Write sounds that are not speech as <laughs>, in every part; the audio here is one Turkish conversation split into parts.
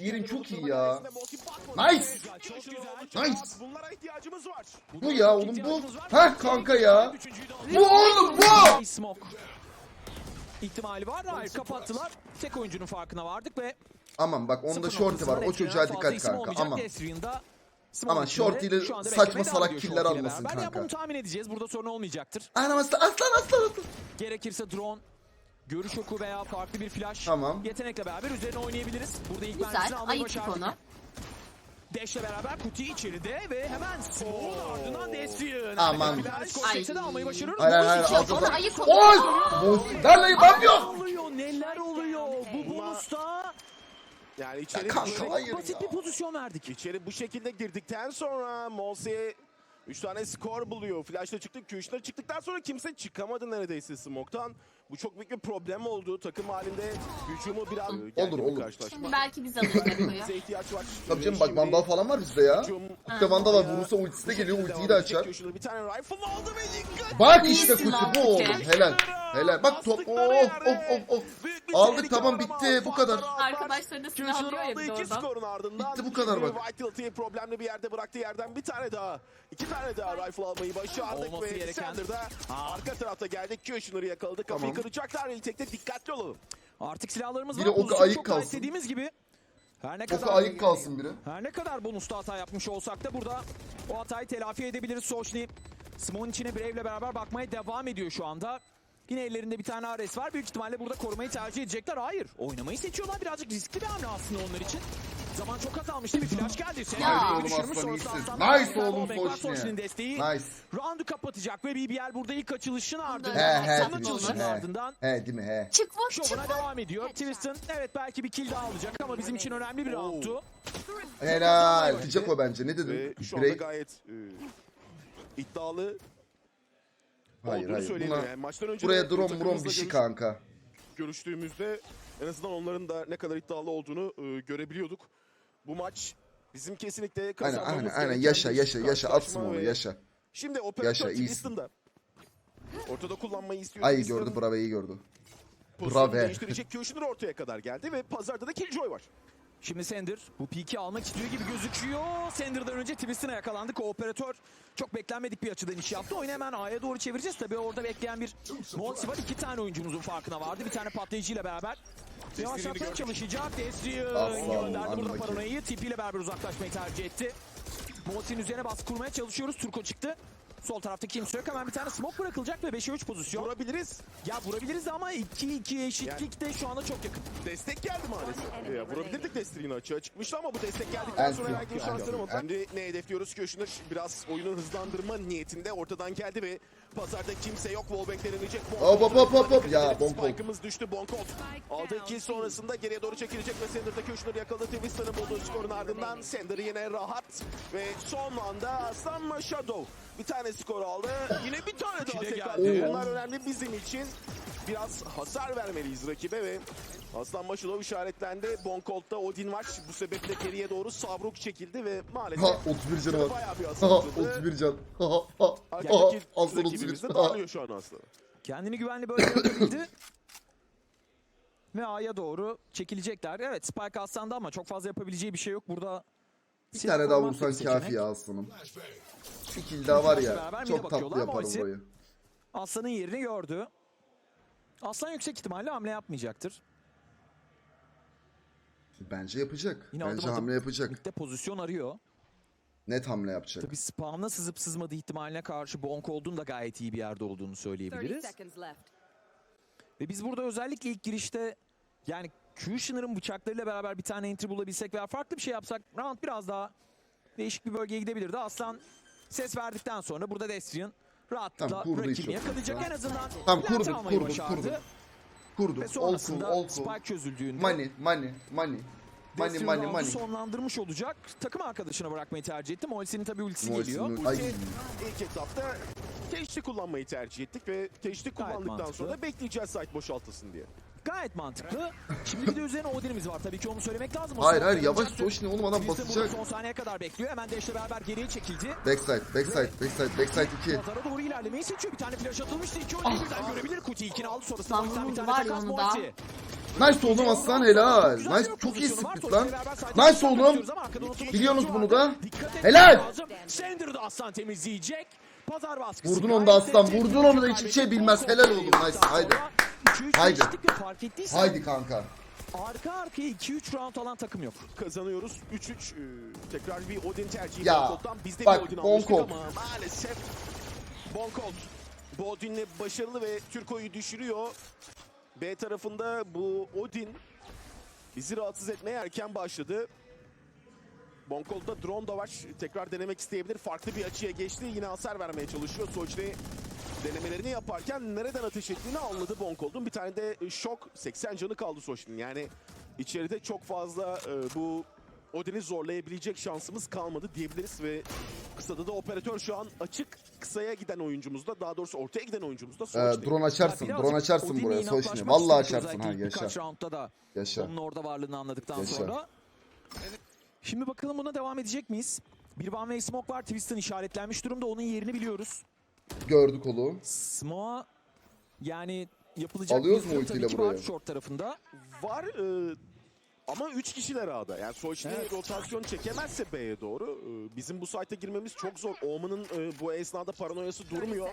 Yerin çok iyi ya. Nice. Nice. Bunlara ihtiyacımız var. Bu ya oğlum bu. Heh kanka ya. Bu oğlum bu. İhtimali var da hayır kapattılar. Tek oyuncunun farkına vardık ve Aman bak onda shorty var. O çocuğa dikkat kanka. Aman. Aman shorty ile saçma salak killer almasın kanka. bunu tahmin edeceğiz. Burada sorun olmayacaktır. Anam aslan aslan aslan. aslan. Gerekirse drone, görüş oku veya farklı bir flash Tamam. yetenekle beraber üzerine oynayabiliriz. Burada ilk Güzel. almayı Ayıktık başardık. onu. Dash'le beraber kutuyu içeride ve hemen Smoke'un ardından Destrian. Aman. De almayı başarıyoruz. Hayır hayır hayır. Onu da. ayık Oy! onu. Lan lan ben yok. oluyor? Neler oluyor? Bu bonusta Yani içeri, Ya kanka, böyle- hayır. basit bir pozisyon verdik. içeri bu şekilde girdikten sonra Molse 3 tane skor buluyor. Flash'la çıktık. Kuşlar çıktıktan sonra kimse çıkamadı neredeyse Smoke'tan. Bu çok büyük bir problem oldu. Takım halinde hücumu biraz olur. karşılaşma. Şimdi belki biz alırız <laughs> Eko'yu. Bize ihtiyaç var. Tabii canım bak vandal falan var bizde ya. De vandal var vurursa ultisi de geliyor ultiyi de açar. Kuşlar Bir tane rifle aldı ve dikkat. Bak işte kuti bu oğlum. Kuti. Helal. Helal. Bak top. Of of of of. Aldık, tamam, bitti, bu kadar. Farklar var. Arkadaşları da silah Kuşlar alıyor ya bir de iki oradan. skorun ardından. Bitti bu kadar bak. Vitality problemli bir yerde bıraktığı yerden bir tane daha. iki tane daha rifle almayı başardık Olması ve gereken- Sander'da arka tarafta geldik. Kushner'ı yakaladık. Kafayı Tamam. kıracaklar. İlk tekte dikkatli olalım. Artık silahlarımız Biri var. oku Pozisyon ayık kalsın. istediğimiz gibi. Her ne Oku kadar ayık kalsın biri. her ne kadar bonusta hata yapmış olsak da burada o hatayı telafi edebiliriz Sochni. Smoke'un içine Brave'le beraber bakmaya devam ediyor şu anda. Yine ellerinde bir tane Ares var. Büyük ihtimalle burada korumayı tercih edecekler. Hayır. Oynamayı seçiyorlar. Birazcık riskli bir hamle aslında onlar için. Zaman çok azalmıştı. Bir flash geldi. Sen Ya. Oğlum aslan iyisin. Nice oğlum. Sochni'nin desteği. Nice. Round'u kapatacak ve BBL burada ilk açılışın ardından. He he Son açılışın He. ardından He değil mi he. Çık vur çık Şovuna vur. devam ediyor. Twiston evet belki bir kill daha alacak ama bizim için önemli bir roundtu. Helal. Bitecek o bence. Ne dedin? şu anda gayet e, iddialı Hayır hayır. Buna, Yani maçtan önce buraya drone mron bir şey kanka. görüştüğümüzde en azından onların da ne kadar iddialı olduğunu e, görebiliyorduk. Bu maç bizim kesinlikle Aynen kazanmamız aynen aynen. gereken Yaşa yaşa yaşa. Atsın onu yaşa. Şimdi operatör. Twiston'da. Ortada kullanmayı istiyor. Ay Twiston. gördü Bravo iyi gördü. Pozisyonu Brave. değiştirecek Kushner ortaya kadar geldi ve pazarda da Killjoy var. Şimdi Sender bu piki almak istiyor gibi gözüküyor. Sender'dan önce Twiston'a yakalandı. Kooperatör çok beklenmedik bir açıdan iş yaptı. Oyunu hemen A'ya doğru çevireceğiz. Tabii orada bekleyen bir Molsi var. İki tane oyuncumuzun farkına vardı. Bir tane patlayıcıyla beraber. Yavaşlatmaya çalışacak. Aslan, gönderdi burada paranoyayı. İle beraber uzaklaşmayı tercih etti. Molsi'nin üzerine baskı kurmaya çalışıyoruz. Turko çıktı. Sol tarafta kimse yok. Hemen bir tane smoke bırakılacak ve 5'e 3 pozisyon. Vurabiliriz. Ya vurabiliriz ama 2-2 eşitlik de şu anda çok yakın. Destek geldi maalesef. Ya, vurabilirdik desteğini açığa çıkmıştı ama bu destek geldikten En sonra çok- herhangi bir en şansları olmadı. Şimdi ne hedefliyoruz? Kushner biraz oyunu hızlandırma niyetinde ortadan geldi ve pazarda kimse yok. Wallbang denenecek. Hop, hop, hop, hop, hop. Ya, Bonkolt. Spike'ımız düştü. Bonkolt. Aldığı kill sonrasında geriye doğru çekilecek ve Sender'da Kushner yakaladı. Twiston'ın bulduğu skorun ardından Sender yine rahat ve son anda Aslan Shadow bir tane skor aldı. Yine bir tane daha tekrar. geldi. Bunlar önemli bizim için. Biraz hasar vermeliyiz rakibe ve Aslan Maşulov işaretlendi. Bonkolt'ta Odin var. Bu sebeple geriye doğru savruk çekildi ve maalesef Ha 31 canı var. bayağı bir Ha hasar atıldı. 31 can. Ha ha ha. Aslan rakibimiz de 31. Ha. dağılıyor şu an aslında. Kendini güvenli bölgeye atabildi. Ve A'ya doğru çekilecekler. Evet Spike aslandı ama çok fazla yapabileceği bir şey yok. Burada Bir silah tane daha vursan kafi ya aslanım. Bir kill daha var ya. Çok tatlı yaparım burayı. Aslan'ın yerini gördü. Aslan yüksek ihtimalle hamle yapmayacaktır. Bence yapacak. Yine Bence adım hamle yapacak. Mid'de pozisyon arıyor. Net hamle yapacak. Tabii spawn'a sızıp sızmadığı ihtimaline karşı Bonk olduğunu da gayet iyi bir yerde olduğunu 30 söyleyebiliriz. Ve biz burada özellikle ilk girişte yani Kushner'ın bıçaklarıyla beraber bir tane entry bulabilsek veya farklı bir şey yapsak round biraz daha değişik bir bölgeye gidebilirdi. Aslan ses verdikten sonra burada Destrian rahatlıkla Tamam, rakibini yakalayacak. En azından Tamam, plant kurduk, kurduk, başardı. Kurduk. Kurdu. Ve All cool, sonrasında all cool. Spike çözüldüğünde Money, money, money. Money, roundu money. sonlandırmış olacak. Takım arkadaşına bırakmayı tercih etti. Moise'nin tabii ultisi Moise'nin geliyor. Ay. Ulti ilk etapta keşli kullanmayı tercih ettik ve keşli kullandıktan sonra da bekleyeceğiz site boşaltılsın diye. Gayet mantıklı. Şimdi bir de üzerine Odin'imiz var. Tabii ki onu söylemek lazım. O Hayır hayır yavaş yarayacaktır. Soşni oğlum adam basacak. son saniye kadar bekliyor. Hemen Dash'le beraber geriye çekildi. Backside, backside, backside, backside 2. Pazara doğru ilerlemeyi seçiyor. Bir tane flash atılmıştı. İki oyuncu birden görebilir. Kuti ikini aldı sonrasında Lan Moise'den bir tane var ya takas onu da. Moise. Nice oğlum aslan helal. Nice çok iyi split lan. Nice unutulmuş Biliyorsunuz bunu da. Helal. lazım. Sender da aslan temizleyecek. Pazar baskısı. Vurdun onu da aslan, vurdun onu da hiçbir şey bilmez. Helal oğlum, nice. Haydi. Haydi. Haydi. Fark ettiysen Haydi kanka. arka arkaya 2-3 round alan takım yok. kazanıyoruz. 3-3 e, tekrar bir Odin tercihi Ya, Bonkolt'tan. Biz de bak, bir Odin almıştık Bonkolt. ama maalesef Bonkolt bu Odin'le başarılı ve Türko'yu düşürüyor. B tarafında bu Odin bizi rahatsız etmeye erken başladı. Bonkolt'ta drone da var. Tekrar denemek isteyebilir. Farklı bir açıya geçti. Yine hasar vermeye çalışıyor. Soçli denemelerini yaparken nereden ateş ettiğini anladı Bonkolt'un. Bir tane de e, şok 80 canı kaldı Soçli'nin. Yani içeride çok fazla e, bu Odin'i zorlayabilecek şansımız kalmadı diyebiliriz ve kısada da operatör şu an açık kısaya giden oyuncumuzda daha doğrusu ortaya giden oyuncumuzda Ee, drone açarsın. Ya Drone açarsın buraya Soşni. Vallahi açarsın ha yaşa. Da Yaşa. onun orada varlığını anladıktan Yaşa. sonra. Şimdi bakalım buna devam edecek miyiz? Bir One Way Smoke var. Twiston işaretlenmiş durumda. Onun yerini biliyoruz. Gördük oğlu. Smoke'a yani yapılacak Alıyoruz bir mu ultiyle tabii ki var buraya? short tarafında. var e, ama 3 kişiler A'da. Yani Soçli Evet. rotasyon çekemezse B'ye doğru e, bizim bu site'e girmemiz çok zor. Omen'ın e, bu esnada paranoyası durmuyor.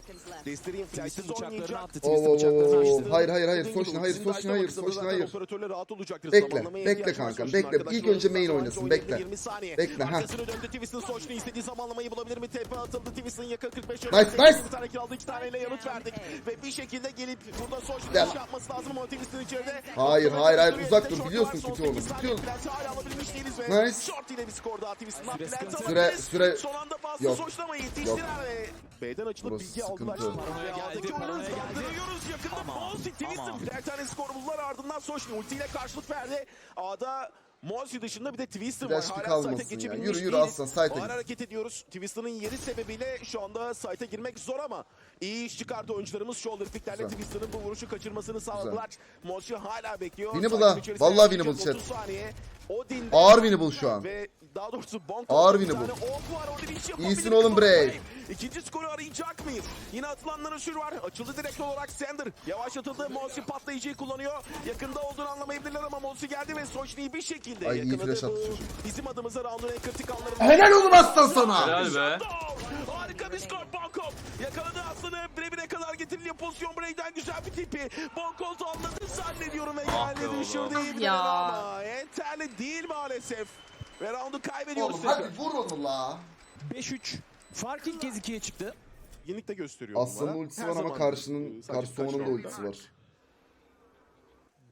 Desterin bıçaklarını oynayacak. attı. Bıçaklarını oo, açtı. oo. Hayır hayır hayır Soşni hayır de hayır zaten hayır. Operatörle rahat olacaktır. Bekle, bekle Soçni'nin bekle. İlk önce main oynasın, bekle. 20 saniye. Bekle, ha. Arkasını döndü Twiston Soçni istediği zamanlamayı bulabilir mi? TP atıldı Twiston yakın 45 Nice, nice. Bir tane kill aldı iki taneyle yanıt verdik. Ve bir şekilde gelip burada iş yapması lazım ama içeride. Hayır, hayır, hayır, uzak dur. Biliyorsun kötü olduğunu, 8 saniye. biliyorsun. Plant'i hala alabilmiş değiliz ve Nice. Short ile bir skor daha Twiston'dan. Süre. Süre- süre- Son anda bastı Yok. Yok. yetiştiler ve B'den açılıp Burası bilgi aldılar. sıkıntı. Paranoya geldi, paranoya geldi. hızlandırıyoruz. Yakında Monsi Twiston aman. birer tane skor buldular ardından Soçni ultiyle karşılık verdi. A'da Monsi dışında bir de Twiston var. Hala site'e ya. Yürü, yürü değiliz. aslan, site'e Ağır git. hareket ediyoruz. Twiston'ın yeri sebebiyle şu anda site'e girmek zor ama iyi iş çıkardı oyuncularımız. Shoulder picklerle Güzel. Twiston'ın bu vuruşu kaçırmasını sağladılar. Monsi hala bekliyor. Winnable Site'in ha. içerisine Vallahi winnable 30 saniye. Odin Ağır winnable şu an. ve daha doğrusu Bonk Ağır iş yapabilir İyisin oğlum Brave. İkinci skoru arayacak mıyız? Yine atılanların sür var. Açıldı direkt olarak Sander. Yavaşlatıldı. Monsi patlayıcıyı kullanıyor. Yakında olduğunu anlamayabilirler ama Monsi geldi ve Soçni'yi bir şekilde Ay, iyi yakaladı. flash attı çocuk. Bizim adımıza roundun en kritik anlarında. Helal oğlum aslan sana. Helal be. Harika bir skor Bonkol. Yakaladı aslanı. Birebire kadar getiriliyor. Pozisyon Bray'den güzel bir tipi. Bonkol anladı zannediyorum ve Ah be geldi oğlum. düşürdü. Ah iyi ya. ama yeterli değil maalesef. Ve roundu kaybediyoruz. Oğlum hadi vur onu la. 5-3. Fark ilk kez 2'ye çıktı. Yenilik de gösteriyor. Aslanın bunlara. ultisi Her var ama zaman, karşının e, sadece karşı sonunun da roundda. ultisi var.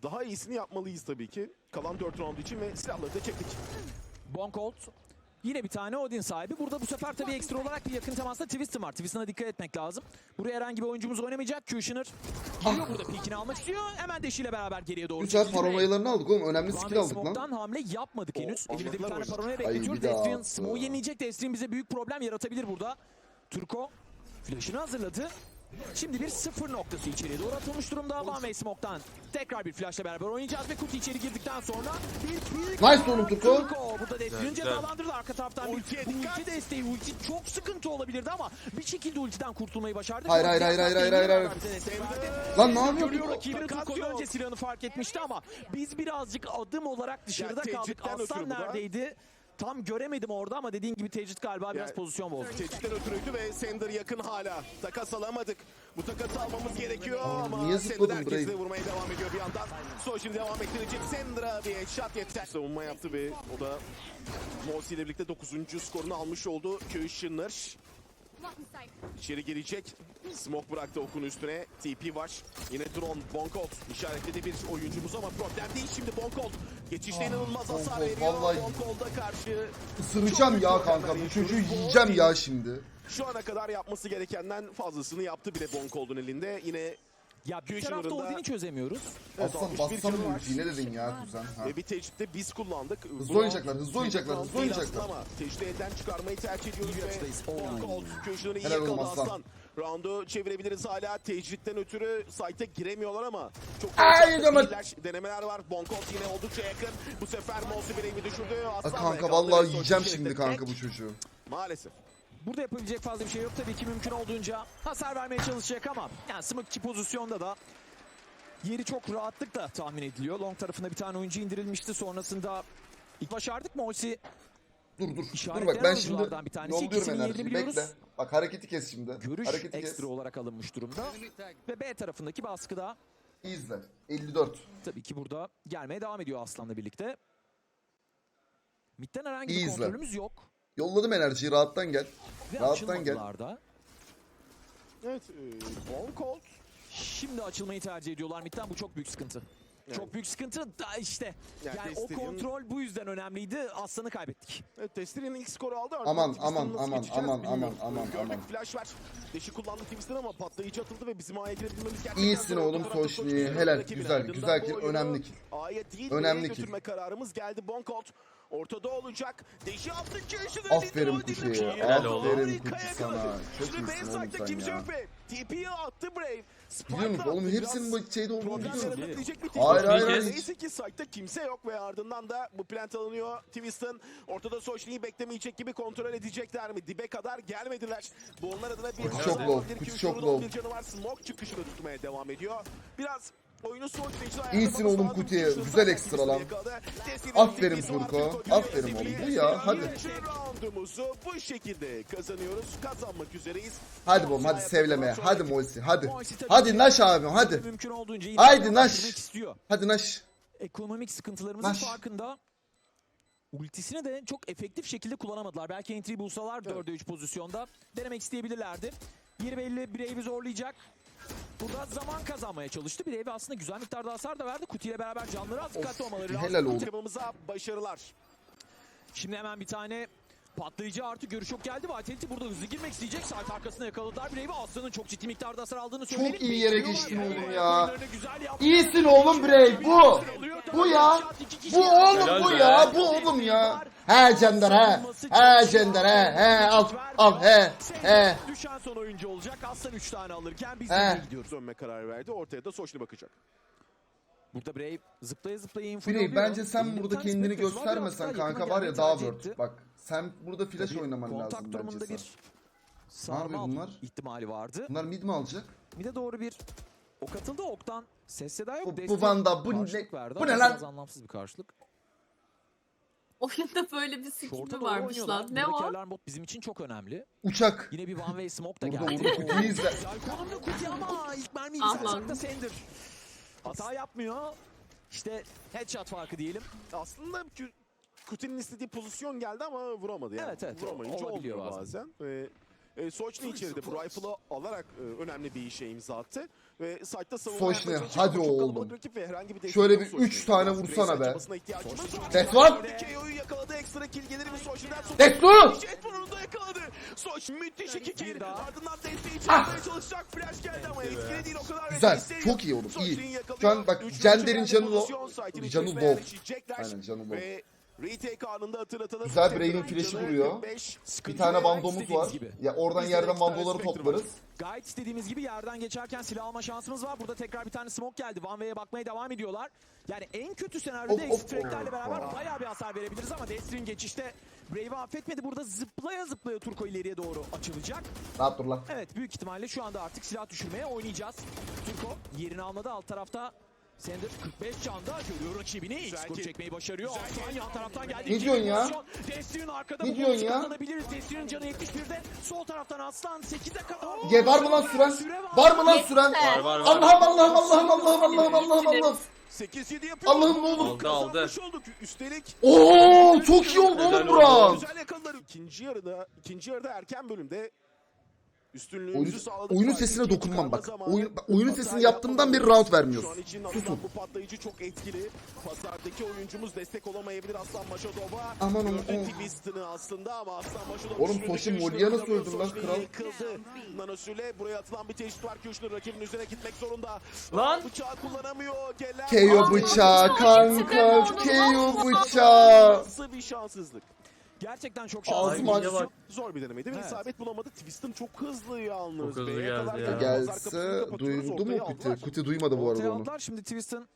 Daha iyisini yapmalıyız tabii ki. Kalan 4 round için ve silahları da çektik. Bonkolt. Yine bir tane Odin sahibi. Burada bu sefer tabii ekstra olarak bir yakın temasta Twiston var. Twiston'a dikkat etmek lazım. Buraya herhangi bir oyuncumuz oynamayacak. Kushner geliyor burada peekini almak istiyor. Hemen deşiyle beraber geriye doğru Güzel paranoyalarını aldık oğlum. Önemli skill aldık lan. Smoke'dan hamle yapmadık henüz. Elimizde bir tane paranoya daha Destrian. Smoke'u yenileyecek. Destrian bize büyük problem yaratabilir burada. Turko flash'ını hazırladı. Şimdi bir sıfır noktası içeriye doğru atılmış durumda. Van Way Smoke'dan tekrar bir flash'la beraber oynayacağız ve kutu içeri girdikten sonra bir büyük Nice oğlum. Turko burada Güzel, cezalandırdı arka taraftan. bir Ultiye bu dikkat. ulti desteği. Ulti çok sıkıntı olabilirdi ama bir şekilde ultiden kurtulmayı başardı. Hayır, hayır, hayır, hayır, hayır, hayır, verdi. Lan ne yapıyorsun? Görüyor rakibini yok. önce silahını fark etmişti ama biz birazcık adım olarak dışarıda kaldık. Aslan neredeydi? Tam göremedim orada ama dediğin gibi tecrit galiba biraz Ya, pozisyon bozdu. Tehditten ötürüydü ve Sender yakın hala. Takas alamadık. Bu takası almamız gerekiyor ama niye Sender herkesle Brave? vurmaya devam ediyor bir yandan. Soşin devam ettirecek. Sender'a bir headshot yeter. Savunma yaptı ve o da Morsi ile birlikte 9. skorunu almış oldu. Köyüşünler. İçeri gelecek. Smoke bıraktı okun üstüne. TP var. Yine drone. Bonkolt işaretledi bir oyuncumuz ama problem değil şimdi Bonkolt. Geçişte inanılmaz hasar veriyor. vallahi- Bonkolt'a karşı Isıracağım ya kanka. Bu çocuğu yiyeceğim ya şimdi. şu ana kadar yapması gerekenden fazlasını yaptı bile Bonkold'un elinde. Yine Ya bir Köşe tarafta vurunda- Odin'i çözemiyoruz. Aslan 61 bassam canı mı var. ultiyi? Ne dedin ya kuzen? Ha. e, bir tecritte biz kullandık. Hızlı oynayacaklar, hızlı oynayacaklar, hızlı oynayacaklar. Ama tecritte elden çıkarmayı tercih ediyoruz ve köşeleri iyi Helal olsun yakaladı aslan. aslan. Round'u çevirebiliriz hala. Tecritten ötürü site'e giremiyorlar ama çok Ay, değiller. Denemeler var. Bonkold yine oldukça yakın. Bu sefer Mosi bireyi düşürdü. Aslan kanka yakaladı vallahi ve yiyeceğim şimdi kanka tek. bu çocuğu. Maalesef. Burada yapabilecek fazla bir şey yok. Tabii ki mümkün olduğunca hasar vermeye çalışacak ama yani smoke iki pozisyonda da Yeri çok rahatlıkla tahmin ediliyor. Long tarafında bir tane oyuncu indirilmişti. Sonrasında ilk başardık. Molsi Dur dur. Dur İşaretlenen bak ben şimdi bir tanesi. yolluyorum enerjiyi. Bekle. Bak hareketi kes şimdi. görüş hareketi kes. ekstra olarak alınmış durumda. Ve B tarafındaki baskıda İyi izle. 54. tabii ki burada gelmeye devam ediyor Aslan'la birlikte. Mid'den herhangi bir kontrolümüz yok. Yolladım enerjiyi rahattan gel. Ve Rahattan gel. açılmadılar da. Evet, e, Ball Colt. Şimdi açılmayı tercih ediyorlar midden. Bu çok büyük sıkıntı. Çok büyük sıkıntı da işte. Yani Yani, o kontrol bu yüzden önemliydi. Aslan'ı kaybettik. Evet, Destiny'nin ilk skoru aldı. Aman, Ardından aman, aman, aman, bilmiyorum. aman, aman, Gördük, aman. flash var. Deşi kullandı Twiston ama patlayıcı atıldı ve bizim A'ya girebilmemiz gerçekten İyisin oğlum Soşni. Helal, güzel, güzel kill, önemli kill. A'ya değil Önemli kill. götürme kararımız geldi. Bonkolt ortada olacak. Aferin Kuti. dinlemiş. Helal oğlum. Aferin Harika Kuti yakaladı. sana. Çok Şimdi iyisin oğlum sen kimse ya. yok be. TP'yi attı Brave. Biliyor musun oğlum hepsinin bu şeyde olduğunu biliyorum. Hayır, hayır, hayır. Neyse ki site'da kimse yok ve ardından da bu plant alınıyor. Twiston ortada Soşni'yi beklemeyecek gibi kontrol edecekler mi? Dibe kadar gelmediler. Bu onlar adına bir hata çok low, Ki çok low. Bir canı var. Smoke çıkışını tutmaya devam ediyor. Biraz İyisin oğlum Kuti, güzel ekstra lan. Aferin Turko, aferin oğlum. Bu ya, hadi. Bu şekilde kazanıyoruz. Kazanmak üzereyiz. Hadi bom hadi sevlemeye. Hadi Moisi hadi. Hadi Naş abim hadi. Mümkün olduğunca iyi Haydi Naş. Hadi Naş. Ekonomik sıkıntılarımızın Naş. farkında. Ultisini de çok efektif şekilde kullanamadılar. Belki entry bulsalar 4'e 3 pozisyonda denemek isteyebilirlerdi. Yeri belli Brave'i zorlayacak. Burada zaman kazanmaya çalıştı. Brave aslında güzel miktarda hasar da verdi. Kuti ile beraber canları az dikkatli olmaları lazım. Helal. Takımımıza başarılar. Şimdi hemen bir tane patlayıcı artı görüş yok geldi. Vitality burada hızlı girmek isteyecek. Saat arkasına yakaladılar Brave'i. Aslan'ın çok ciddi miktarda hasar aldığını söyleyelim. iyi yere geçtin oğlum ya. İyisin oğlum Brave bu. Bu ya. Bu oğlum bu ya. Bu oğlum ya. He Cender he. He Cender he. He al. Al he. He. Düşen son oyuncu olacak. Aslan 3 tane alırken biz de gidiyoruz. Dönme kararı verdi. Ortaya da Soşni bakacak. Burada Brave zıplaya zıplaya info Brave bence sen burada kendini göstermesen kanka var ya daha word. Bak sen burada flash Tabii oynaman kontak lazım durumunda bence bir sen. sarmal bunlar? ihtimali vardı. Bunlar mid mi alacak? Bir de doğru bir ok atıldı oktan. Ses seda yok. Bu- bu Destiny Vanda, bu ne- karşılık verdi bu ama ne lan? Biraz anlamsız bir karşılık. Oyunda böyle bir skill Short'a mi doğru varmış oynuyorlar. lan? Ne Buradaki o? alarm bot bizim için çok önemli. Uçak. Yine bir one way smoke da Burada geldi. vurdu kutuyu izle. Güzel konumda kuti ama ilk mermiyi Ah güzel lan. sakta Sender. Hata yapmıyor. İşte headshot farkı diyelim. Aslında Kü- Kutin'in istediği pozisyon geldi ama vuramadı yani. Evet, evet. Vuramayınca Olabiliyor olmuyor bazen. bazen. Ve e, Soçni içeride bu rifle'ı alarak e, önemli bir işe imza attı. Ve site'da savunma Soçni, hadi oğlum. rakip ve herhangi bir Şöyle bir Soçni'nin. üç tane Biraz vursana be. ihtiyacımız var. Var. Yakaladı. Ekstra kill gelir mi Soçni'den? Jet bunu da yakaladı. Soç müthiş iki kill. Ardından desteği Ah! çekmeye çalışacak. Flash geldi ama etkili değil o kadar. Güzel. Çok iyi oğlum. İyi. Şu an bak Cender'in canı site'in Canı yerleşecekler. Aynen canı low. Retake anında hatırlatalım. Güzel Brave'in flash'i vuruyor. 45. Bir tane bandomuz var. gibi. Ya oradan Bizde yerden bandoları toplarız. Gayet istediğimiz gibi yerden geçerken silah alma şansımız var. Burada tekrar bir tane smoke geldi. One Way'e bakmaya devam ediyorlar. Yani en kötü senaryoda of. beraber bayağı bir hasar verebiliriz ama Destrin geçişte Brave'i affetmedi. Burada zıplaya zıplaya Turko ileriye doğru açılacak. Rahat dur lan. Evet büyük ihtimalle şu anda artık silah düşürmeye oynayacağız. Turko yerini almadı alt tarafta. Sender 45 canda görüyor rakibini. İlk ki- çekmeyi başarıyor. Aslan yan taraftan geldi. Ne diyorsun ya? Destrin arkada Ne diyorsun ya? kazanabiliriz. Destrin'in canı 71'de. Sol taraftan Aslan 8'e kadar. Ye var mı lan süren? Süre Var mı lan süren? Var, var, var. Allah'ım Allah'ım Allah'ım Allah'ım Allah'ım Allah'ım Allah'ım. 8-7 yapıyor. Allah'ım ne olur. Aldı aldı. Olduk. Üstelik Oo çok iyi oldu oğlum buram. güzel yakaladılar. İkinci yarıda, ikinci yarıda erken bölümde sağladık. oyunun sesine dokunmam bak. Oyun, bak, oyunun sesini yaptığımdan beri round vermiyoruz. Susun. bu patlayıcı çok etkili. Pazardaki oyuncumuz destek olamayabilir Aslan Maşadov'a. Aman aman. Twist'ini aslında ama Aslan Maşadov Oğlum, güçlü Molya nasıl öldün lan kral? Yıkıldı. Nanosüle buraya atılan bir teşhis var. Kuşlu rakibin üzerine gitmek zorunda. Lan! Bıçağı kullanamıyor. Gelen KO bıçağı kanka. KO bıçağı. Nasıl bir şanssızlık. Gerçekten çok Ağzım şanslı. aç- bak. Zor bir denemeydi ve Evet. isabet bulamadı. Twist'in çok hızlı yalnız. Çok hızlı geldi kadar ya. Gelse ortaya mu Kuti? Kuti duymadı bu arada onu. Şimdi Twist'in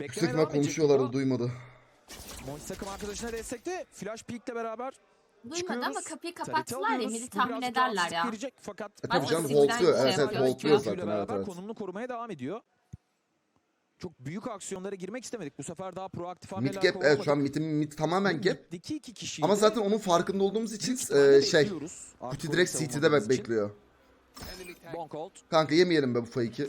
edecek konuşuyorlardı duymadı. Monty takım arkadaşına destekte. Flash Peak'le beraber Duymadı ama kapıyı kapattılar ya tahmin ederler ya. Verecek, fakat E tabii canım voltluyor. Evet evet voltluyor zaten evet beraber evet. konumunu korumaya devam ediyor. Çok büyük aksiyonlara girmek istemedik. Bu sefer daha proaktif Mid hamleler gap evet şu an mid'in mid tamamen gap. Mid'deki iki kişiyi Ama zaten onun farkında olduğumuz için e, şey Kuti direkt CT'de bekliyor. Bonkolt. Kanka yemeyelim be bu fake'i.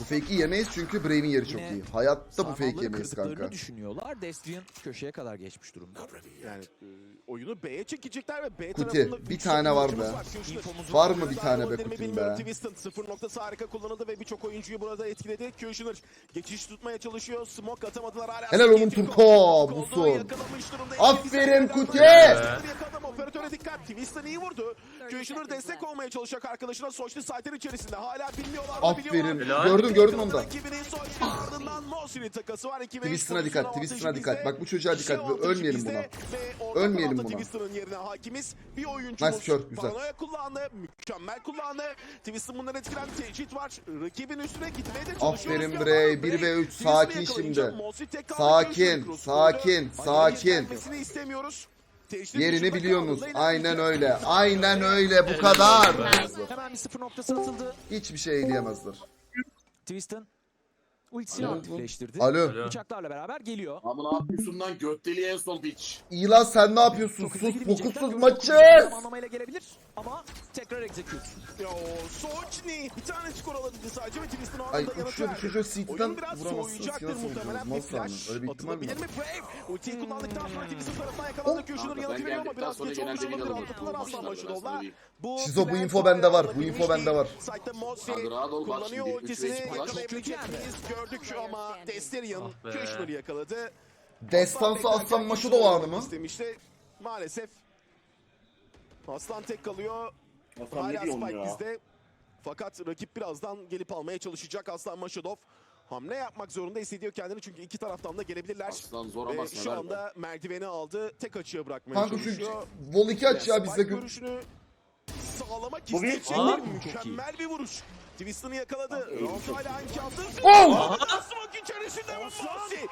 Bu fake'i yemeyiz çünkü Brave'in yeri çok iyi. Hayatta bu fake Sarmalları yemeyiz kanka. düşünüyorlar. Destrian köşeye kadar geçmiş durumda. Yani e, oyunu B'ye çekecekler ve B Kuti, tarafında bir üç tane var oyuncumuz be. İnfomuz Var mı bir tane be gollerini Kutin bilmiyorum. be? Twiston sıfır noktası harika kullanıldı ve birçok oyuncuyu burada etkiledi. Kushner geçiş tutmaya çalışıyor. Smoke atamadılar hala. Helal oğlum Turko. Busun. olduğu yakalamış durumda. Aferin Kuti. Operatöre dikkat. Twiston iyi vurdu. Kushner destek olmaya çalışacak arkadaşına. Soçlu site'in içerisinde. Hala bilmiyorlar mı Aferin. biliyorlar. Gördün gördün onu da. Twiston'a dikkat, avantajı dikkat. Bak bu çocuğa dikkat. Ölmeyelim buna. ve Ölmeyelim buna. Bir oyuncumuz Nice kör, güzel. kullandı. Mükemmel kullandı. Twiston bundan etkilendi. Tecrit var. Rakibin üstüne gitmeye de çalışıyor. Aferin Bray. var. 1 ve 3 Twiston'ı sakin şimdi. Sakin, sakin, sakin. İstemiyoruz. Yerini biliyorsunuz. Aynen öyle. Aynen öyle. Bu kadar. Hiçbir şey eyleyemezler. Twiston ultisini Alo. aktifleştirdi. Alo. Bıçaklarla beraber geliyor. Ama ne yapıyorsun lan götteli en son piç. İyi lan sen ne yapıyorsun? Çok hızlı Sus gidemeyecekler. fokussuz Görüş maçı. okudukları Zamanlamayla gelebilir ama tekrar execute. Yo, Sochni bir tane skor alabildi sadece ve Twiston Ay anında yanıt şu verdi. CT'den Oyun biraz vuramazsınız. soğuyacaktır Nasıl muhtemelen. Bir Nasıl flash Öyle bir ihtimal mi? atılabilir mi? Brave. Ultiyi kullandıktan sonra Twiston tarafından Oh. yakalandı. Kanka, yanıtı ben veriyor ama biraz geç olmuş olabilir. Attıklar aslan Maçlar başı biraz dolda. söyleyeyim. Bu Şizo, bu info bende var, bu info bende var. Site'de Mosi Kanka, rahat ol, bak kullanıyor şimdi. Üç ultisini ve iki flash. yakalayabilecek miyiz? Gördük ama Desterian Ah be. Köşnur'u yakaladı. Destansı Aslan Maşudo Köşnur'u anı mı? istemişti. Maalesef Aslan tek kalıyor. Aslan ne Hala Spike ya? bizde. Fakat rakip birazdan gelip almaya çalışacak Aslan Maşadov. Hamle yapmak zorunda hissediyor kendini çünkü iki taraftan da gelebilirler. Aslan zor Ve ama şu sever be. anda merdiveni aldı. Tek açıya bırakmaya Kanka şu çalışıyor. Vol 2 aç ya gö- görüşünü sağlamak Bu bir- isteyecek iyi. mükemmel bir vuruş. Twiston'ı yakaladı. çok hala imkansız. Oh! Smoke içerisinde Mosi.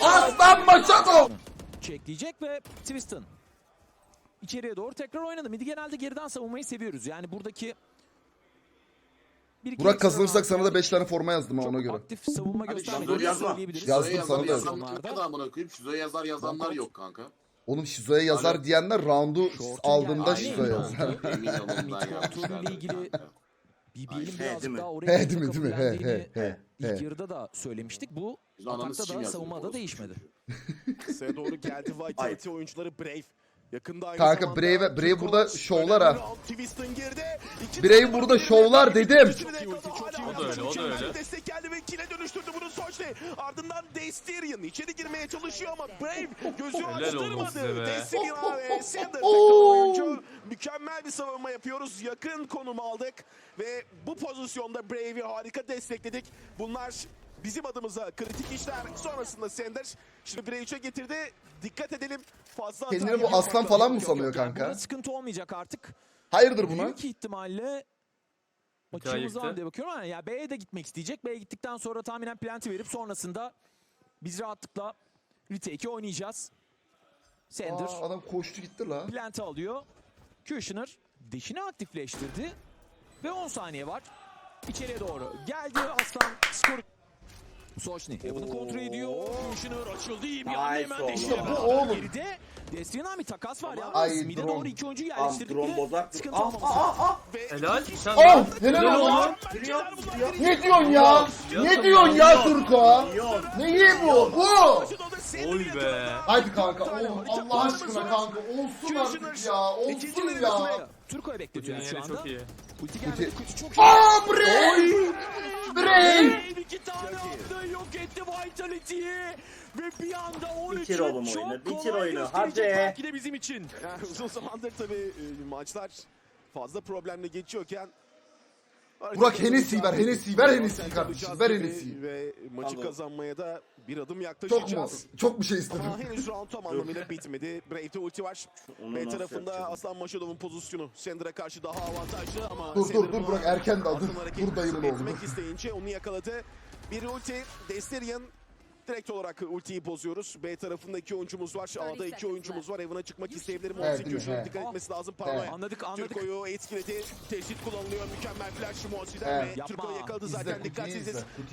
Aslan Maşado! Aslan! Çekleyecek ve Twiston içeriye doğru tekrar oynadı. Midi genelde geriden savunmayı seviyoruz. Yani buradaki bir Burak kazanırsak sana da round 5 tane forma yazdım ha ona göre. aktif savunma göstermediğini yazma. söyleyebiliriz. Yazdım sana da yazdım. koyayım. Şizo'ya yazar yazanlar yok kanka. Oğlum Şizo'ya yazar Alo. diyenler roundu Short'un aldığımda geldi. Şizo Aynen. yazar. Emin <laughs> olun ben kontrolüyle yapmışlardır ilgili kanka. BB'nin Ay, he, birazcık değil mi? daha He oraya değil mi değil mi? He he kabullendiğini he. ilk he. yarıda da söylemiştik. Bu Biz ananı atakta da yazdık savunmada orospu değişmedi. Kısaya doğru geldi Vitality oyuncuları Brave. Yakında aynı Kanka Brave- Brave burada şovlar ha. Brave burada şovlar dedim. O da öyle, o da öyle. bir Destek geldi ve kile dönüştürdü bunu Soçli. Ardından Desterian içeri girmeye çalışıyor ama Brave gözü açtırmadı. be. Desterian ve <laughs> Sander takım oyuncu. Mükemmel bir savunma yapıyoruz. Yakın konum aldık ve bu pozisyonda Brave'i harika destekledik. Bunlar bizim adımıza kritik işler. Sonrasında Sanders şimdi Brave 3'e getirdi. Dikkat edelim. Fazla Kendini bu aslan falan mı sanıyor yok. kanka? Burada sıkıntı olmayacak artık. Hayırdır buna? Büyük ihtimalle Hikaye açığımız var gitti. diye bakıyorum ama ya B'ye de gitmek isteyecek. B'ye gittikten sonra tahminen planti verip sonrasında biz rahatlıkla retake'i oynayacağız. Sender Aa, adam koştu gitti la. planti alıyor. Kushner deşini aktifleştirdi. Ve 10 saniye var. İçeriye doğru geldi Aslan skor. Soçni bunu kontrol ediyor. Kushner açıldı iyi bir anda Nice hemen oldu. deşiyle Bu beraber oğlum. geride. Destinan bir takas var ya. Ay, Mid'e drone. doğru iki oyuncu yerleştirdik. drone de bozak. Sıkıntı Ah olmaması ah ah. Ve Helal. Sen de. Helal olsun. Ne diyorsun ya? Ne diyorsun ya Turko? Neyi bu? Bu! Oy be. Hadi kanka oğlum Allah aşkına kanka olsun artık ya olsun ya. Turko'ya bekletiyoruz şu Yine anda. çok iyi. Ulti geldi. Ulti. Çok iyi. Aa Brave iki tane attı yok etti Vitality'yi. Ve bir anda 13'ü Bitir oğlum çok oyunu, bitir kolay oyunu, gösterecek hadi. belki de bizim için. Yani <laughs> uzun zamandır tabii e, maçlar fazla problemle geçiyorken Burak Hennessy ver, Hennessy ver Hennessy'yi kardeşim, ver Tabii Hennessy'yi. Ve maçı Tamam. kazanmaya da bir adım Çok mu? yaklaşacağız. Çok bir şey istedim. Ama henüz round tam anlamıyla bitmedi. Brave'de ulti var. Onu B nasıl tarafında yapacağım? Aslan Maşadov'un pozisyonu Sender'a karşı daha avantajlı ama Dur, dur, dur, Burak, erken atın hareketini Dur dayımın oğlu, etmek dur. isteyince onu yakaladı. Bir ulti Desterian Direkt olarak ultiyi bozuyoruz. B tarafında iki oyuncumuz var. A'da iki oyuncumuz var. Evan'a çıkmak isteyebilir. Evet, mi? Kuşu'nun Evet. dikkat etmesi lazım. Evet. Paranoya. Anladık anladık. Türko'yu etkiledi. Teşhit kullanılıyor. Mükemmel flash Monsi'den Evet. ve Yapma. Türko'yu yakaladı İzle, zaten. Dikkatsiziz.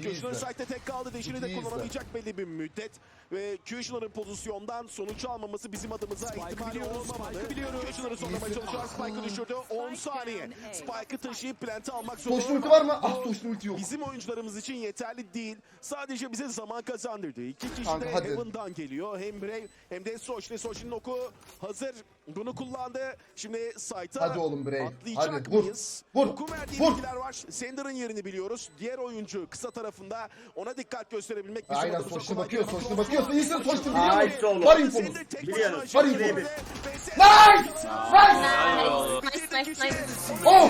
izle. site'de tek kaldı. Deşini de kullanamayacak belli bir müddet. Ve Kushner'ın pozisyondan sonuç almaması bizim adımıza Spike'ı ihtimali biliyoruz, olmamalı. Spike'ı biliyoruz. Çalışıyor. Spike'ı düşürdü. 10 saniye. Spike'ı taşıyıp plant'i almak zorunda. Soçlu ulti var mı? Ah soçlu ulti yok. Bizim oyuncularımız için yeterli değil. Sadece bize zaman kazandırdı. İki kişi Kanka, de hadi. Heaven'dan geliyor. Hem Brave hem de Sochne. Sochne'nin oku hazır. Bunu kullandı. Şimdi Sait'a Hadi oğlum Brave. atlayacak Hadi, vur. mıyız? Vur. Oku verdiği Vur. bilgiler var. Sender'ın yerini biliyoruz. Diğer oyuncu kısa tarafında ona dikkat gösterebilmek. bizim Aynen adımıza soçlu kolay bakıyor değil. soçlu bakıyorsun. İyisin soçlu Nice biliyor oğlum. musun? Var infomuz. Sender tek Biliyorum. başına Var aşağı infomuz. ve- Nice! Nice! Nice, nice, nice. Oh!